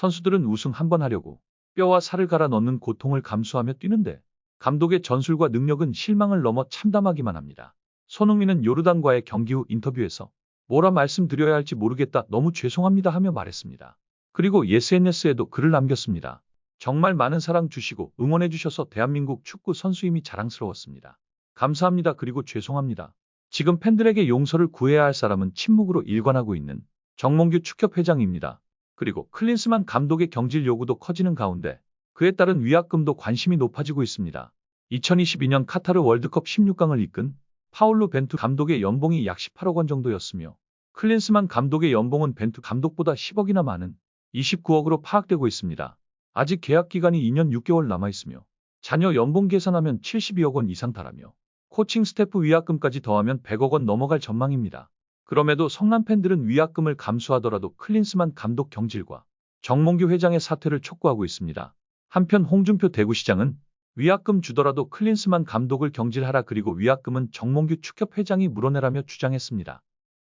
선수들은 우승 한 번 하려고 뼈와 살을 갈아 넣는 고통을 감수하며 뛰는데 감독의 전술과 능력은 실망을 넘어 참담하기만 합니다. 손흥민은 요르단과의 경기 후 인터뷰에서 뭐라 말씀드려야 할지 모르겠다 너무 죄송합니다 하며 말했습니다. 그리고 SNS에도 글을 남겼습니다. 정말 많은 사랑 주시고 응원해 주셔서 대한민국 축구 선수임이 자랑스러웠습니다. 감사합니다. 그리고 죄송합니다. 지금 팬들에게 용서를 구해야 할 사람은 침묵으로 일관하고 있는 정몽규 축협회장입니다. 그리고 클린스만 감독의 경질 요구도 커지는 가운데 그에 따른 위약금도 관심이 높아지고 있습니다. 2022년 카타르 월드컵 16강을 이끈 파울루 벤투 감독의 연봉이 약 18억 원 정도였으며 클린스만 감독의 연봉은 벤투 감독보다 10억이나 많은 29억으로 파악되고 있습니다. 아직 계약 기간이 2년 6개월 남아 있으며 자녀 연봉 계산하면 72억 원 이상 달하며 코칭 스태프 위약금까지 더하면 100억 원 넘어갈 전망입니다. 그럼에도 성남 팬들은 위약금을 감수하더라도 클린스만 감독 경질과 정몽규 회장의 사퇴를 촉구하고 있습니다. 한편 홍준표 대구시장은 위약금 주더라도 클린스만 감독을 경질하라 그리고 위약금은 정몽규 축협 회장이 물어내라며 주장했습니다.